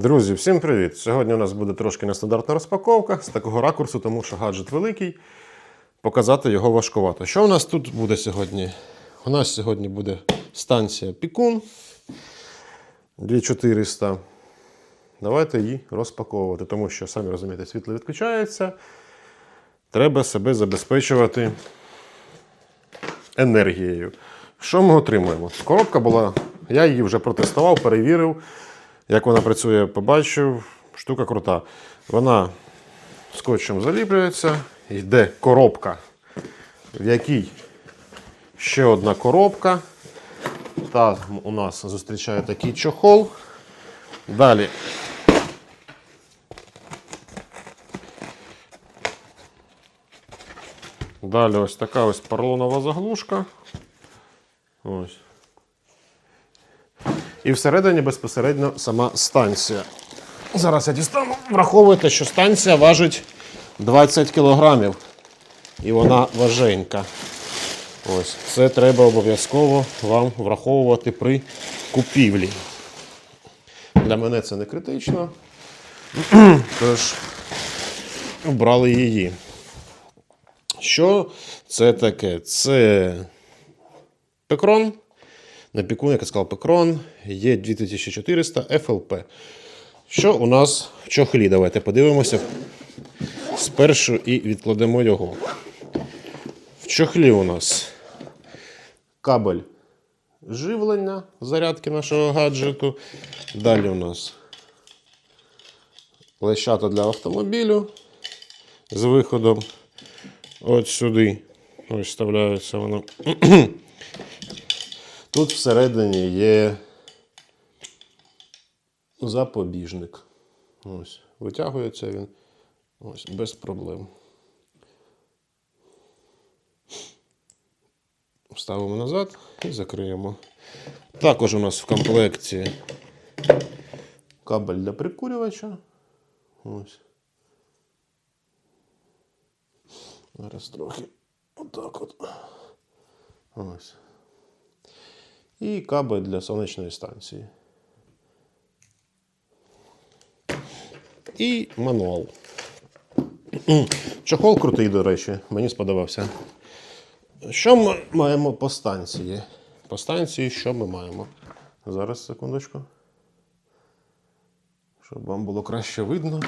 Друзі, всім привіт! Сьогодні у нас буде трошки нестандартна розпаковка з такого ракурсу, тому що гаджет великий. Показати його важкувато. Що у нас тут буде сьогодні? У нас сьогодні буде станція Пікун 2400. Давайте її розпаковувати, тому що, самі розумієте, світло відключається. Треба себе забезпечувати енергією. Що ми отримуємо? Коробка була, я її вже протестував, перевірив. Як вона працює, побачив. Штука крута. Вона скотчем заліплюється, йде коробка, в якій ще одна коробка. Та у нас зустрічає такий чохол. Далі. Далі ось така ось поролонова заглушка. Ось. І всередині безпосередньо сама станція. Зараз я дістану. Враховуйте, що станція важить 20 кілограмів. І вона важенька. Ось. Це треба обов'язково вам враховувати при купівлі. Для мене це не критично. Тож обрали її. Що це таке? Це пекрон. На піку, як я сказав, пекрон є 2400 FLP. Що у нас в чохлі? Давайте подивимося спершу і відкладемо його. В чохлі у нас кабель живлення зарядки нашого гаджету. Далі у нас лещата для автомобілю з виходом от сюди. Ось вставляється воно. Тут всередині є запобіжник. Ось, витягується він ось, без проблем. Вставимо назад і закриємо. Також у нас в комплекті кабель для прикурювача. Ось. Зараз трохи отак от. Ось і кабель для сонячної станції. І мануал. Чохол крутий, до речі, мені сподобався. Що ми маємо по станції? По станції що ми маємо? Зараз секундочку. Щоб вам було краще видно.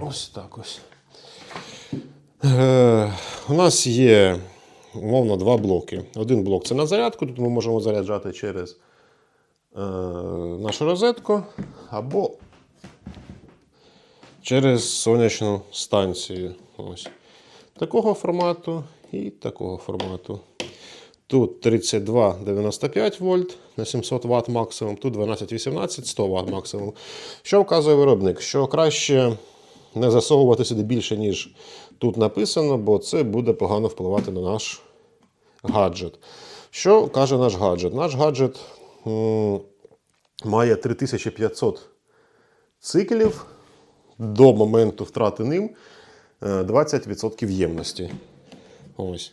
Ось так ось. Е, у нас є умовно два блоки. Один блок це на зарядку, тут ми можемо заряджати через е, нашу розетку або через сонячну станцію. Ось. Такого формату і такого формату. Тут 32,95 вольт на 700 Вт максимум, тут 12,18 100 Вт максимум. Що вказує виробник? Що краще не засовувати сюди більше, ніж тут написано, бо це буде погано впливати на наш гаджет. Що каже наш гаджет? Наш гаджет має 3500 циклів до моменту втрати ним е, 20% ємності. Ось.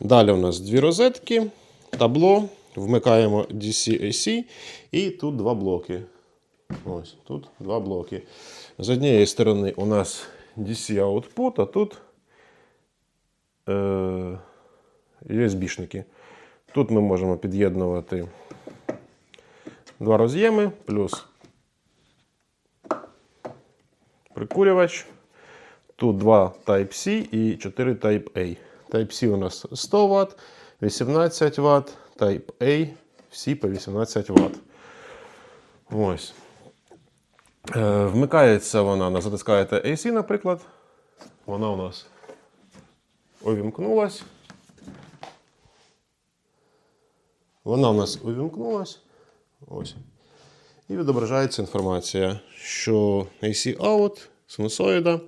Далі у нас дві розетки, табло, вмикаємо DC-AC і тут два блоки. Ось, тут два блоки. З однієї сторони у нас DC output, а тут е, USB-шники. Тут ми можемо під'єднувати два роз'єми, плюс прикурювач. Тут два Type-C і 4 Type-A. Type-C у нас 100 Вт, 18 Вт, Type-A, всі по 18 Вт. Ось. Е, Вмикається вона, затискаєте AC, наприклад. Вона у нас увімкнулась. Вона у нас увімкнулась. Ось. І відображається інформація, що AC out, синусоїда,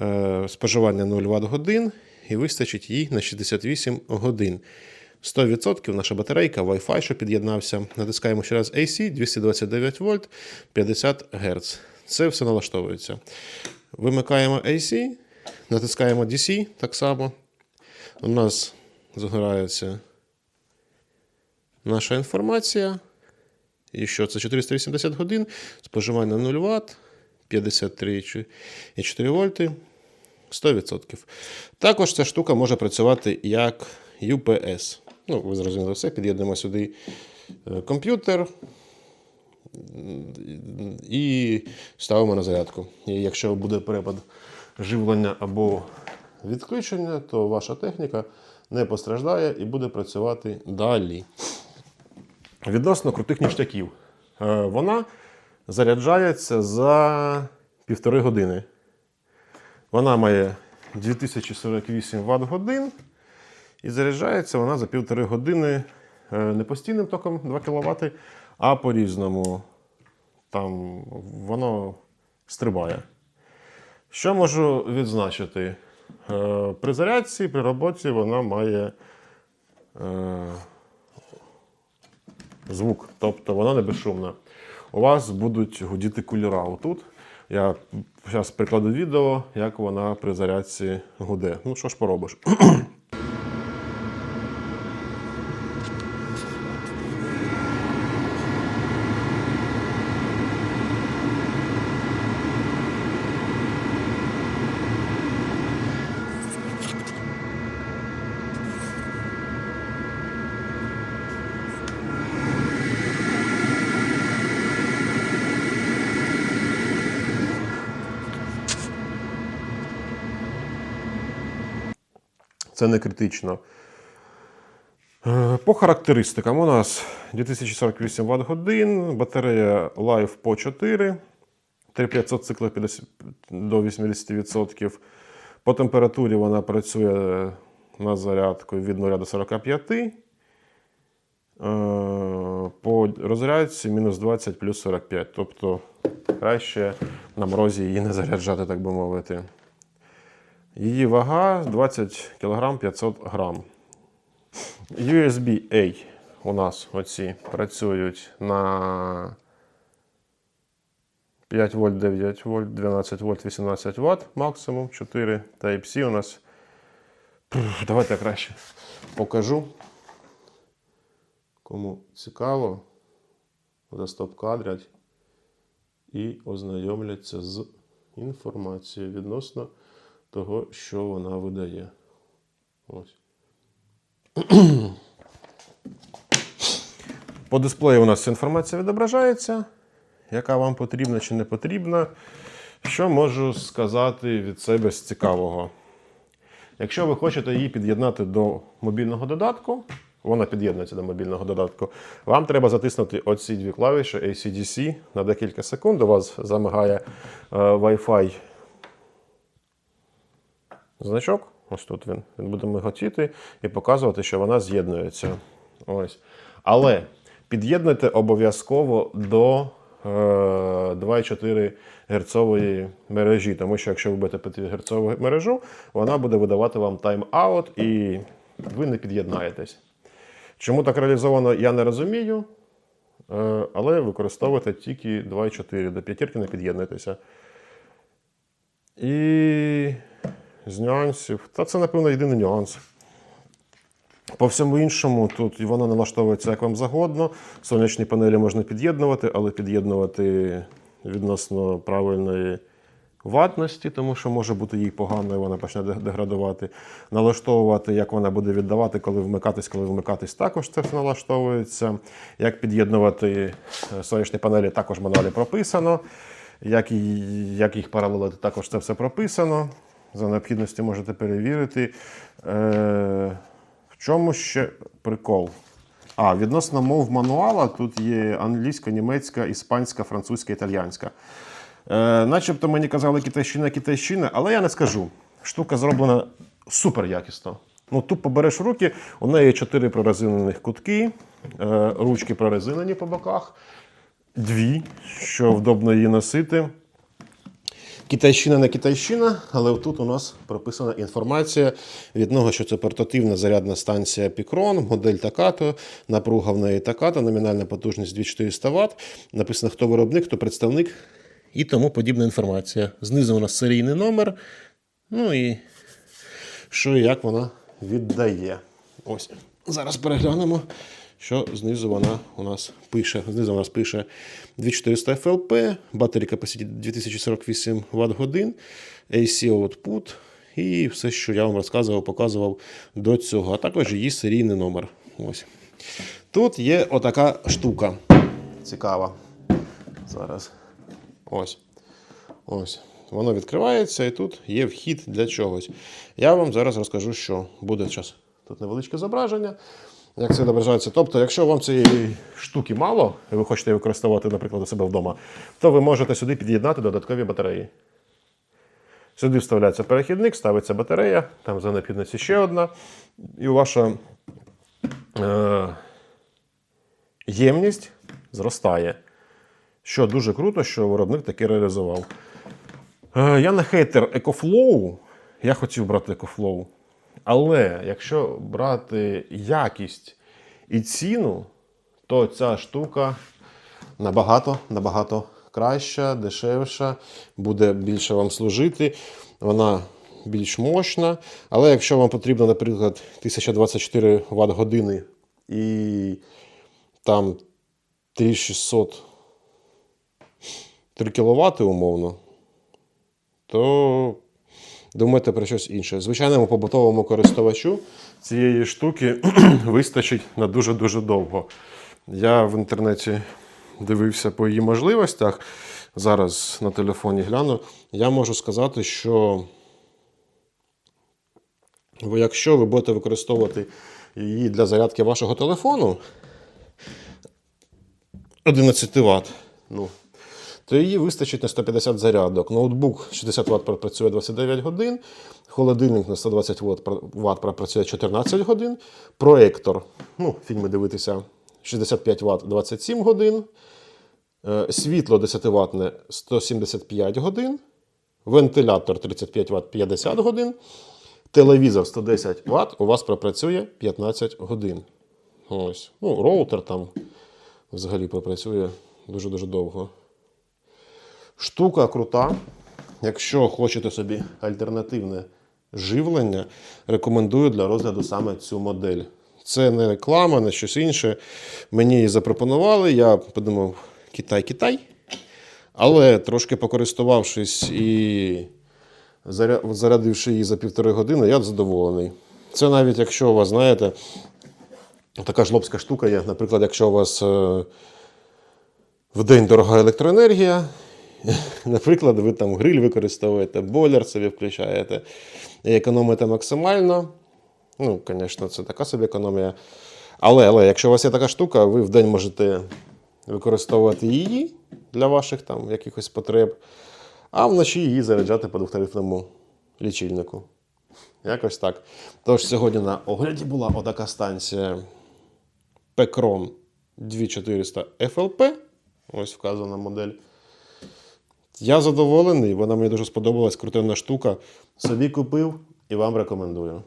е, споживання 0 Вт годин і вистачить їй на 68 годин. 100% наша батарейка, Wi-Fi, що під'єднався. Натискаємо ще раз AC 229 вольт 50 Гц. Це все налаштовується. Вимикаємо AC, натискаємо DC так само. У нас загорається наша інформація. І що це 480 годин, споживання 0 Вт, 53,4 вольти, 100%. Також ця штука може працювати як UPS. Ну, ви зрозуміли все, під'єднуємо сюди е, комп'ютер і ставимо на зарядку. І якщо буде перепад живлення або відключення, то ваша техніка не постраждає і буде працювати далі. Відносно крутих ніштяків. Е, Вона заряджається за півтори години. Вона має 2048 Вт годин і заряджається вона за півтори години е, не постійним током 2 кВт, а по-різному. Там воно стрибає. Що можу відзначити? Е, При зарядці, при роботі вона має е, звук, тобто вона не безшумна. У вас будуть гудіти кулера отут. Я зараз прикладу відео, як вона при зарядці гуде. Ну, що ж поробиш? Це не критично. Е, По характеристикам у нас 2048 Вт годин, батарея Life по 4, 3500 циклів 50 до 80%. По температурі вона працює на зарядку від 0 до 45. Е, По розрядці мінус 20 плюс 45. Тобто краще на морозі її не заряджати, так би мовити. Її вага 20 кг 500 грам. USB-A у нас оці працюють на 5 вольт, 9 вольт, 12 вольт, 18 Вт максимум. 4 Type-C у нас. Давайте краще покажу. Кому цікаво, застоп-кадрять і ознайомляться з інформацією відносно того, що вона видає. Ось. По дисплею у нас інформація відображається, яка вам потрібна чи не потрібна. Що можу сказати від себе з цікавого? Якщо ви хочете її під'єднати до мобільного додатку, вона під'єднується до мобільного додатку, вам треба затиснути оці дві клавіші ACDC на декілька секунд. У вас замигає е, Wi-Fi значок. Ось тут він. Він буде миготіти і показувати, що вона з'єднується. Ось. Але під'єднуйте обов'язково до е, 2,4 Гц мережі, тому що якщо ви будете 5 Гц мережу, вона буде видавати вам тайм-аут і ви не під'єднаєтесь. Чому так реалізовано, я не розумію. Е, але використовуйте тільки 2,4 до п'ятірки не під'єднуйтеся. І з нюансів. Та це, напевно, єдиний нюанс. По всьому іншому, тут вона налаштовується як вам загодно. Сонячні панелі можна під'єднувати, але під'єднувати відносно правильної ватності, тому що може бути їй погано, і вона почне деградувати. Налаштовувати, як вона буде віддавати, коли вмикатись, коли вмикатись, також це все налаштовується. Як під'єднувати е, сонячні панелі, також в мануалі прописано. Як, як їх паралелити, також це все прописано. За необхідності можете перевірити. Е, в чому ще прикол? А, відносно мов мануала тут є англійська, німецька, іспанська, французька, італіянська. Е, начебто мені казали китайщина, китайщина, але я не скажу. Штука зроблена супер якісно. Ну, тупо береш в руки, у неї чотири прорезинених кутки, е, ручки прорезинені по боках, дві, що вдобно її носити. Китайщина не китайщина, але тут у нас прописана інформація від того, що це портативна зарядна станція Picron, модель Takato, напруга в неї Takato, номінальна потужність 2400 Вт. Написано, хто виробник, хто представник і тому подібна інформація. Знизу у нас серійний номер. Ну і що і як вона віддає. Ось. Зараз переглянемо, що знизу вона у нас пише. Знизу у нас пише 2400 FLP, battery capacity 2048 Вт годин, AC output і все, що я вам розказував, показував до цього, а також її серійний номер. Ось. Тут є отака штука. Цікава. Зараз. Ось. Ось. Воно відкривається і тут є вхід для чогось. Я вам зараз розкажу, що буде час. Тут невеличке зображення. Як це відображається? Тобто, якщо вам цієї штуки мало, і ви хочете використовувати, наприклад, у себе вдома, то ви можете сюди під'єднати додаткові батареї. Сюди вставляється перехідник, ставиться батарея, там за необхідності ще одна. І ваша е, ємність зростає. Що дуже круто, що виробник таки реалізував. Е, я не хейтер EcoFlow. Я хотів брати EcoFlow. Але якщо брати якість і ціну, то ця штука набагато, набагато краща, дешевша, буде більше вам служити. Вона більш мощна. Але якщо вам потрібно, наприклад, 1024 Вт години і там 3600 3 кВт умовно, то думайте про щось інше. Звичайному побутовому користувачу цієї штуки вистачить на дуже-дуже довго. Я в інтернеті дивився по її можливостях. Зараз на телефоні гляну. Я можу сказати, що якщо ви будете використовувати її для зарядки вашого телефону 11 Вт, ну, то її вистачить на 150 зарядок. Ноутбук 60 Вт пропрацює 29 годин, холодильник на 120 Вт пропрацює 14 годин, проектор, ну, фільми дивитися 65 Вт 27 годин, е, світло 10 Вт 175 годин, вентилятор 35 Вт 50 годин, телевізор 110 Вт у вас пропрацює 15 годин. Ось. Ну, роутер там взагалі пропрацює дуже-дуже довго. Штука крута. Якщо хочете собі альтернативне живлення, рекомендую для розгляду саме цю модель. Це не реклама, не щось інше. Мені її запропонували. Я подумав, Китай-Китай. Але трошки покористувавшись і зарядивши її за півтори години, я задоволений. Це навіть якщо у вас, знаєте, така жлобська штука є. Наприклад, якщо у вас е, в день дорога електроенергія, наприклад, ви там гриль використовуєте, бойлер собі включаєте економите максимально. Ну, звісно, це така собі економія. Але, але якщо у вас є така штука, ви в день можете використовувати її для ваших там якихось потреб, а вночі її заряджати по двохтарифному лічильнику. Якось так. Тож сьогодні на огляді була отака станція Pecron 2400 FLP. Ось вказана модель. Я задоволений, вона мені дуже сподобалась, крутенна штука. Собі купив і вам рекомендую.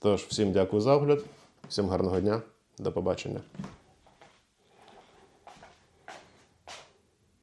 Тож, всім дякую за огляд, всім гарного дня, до побачення.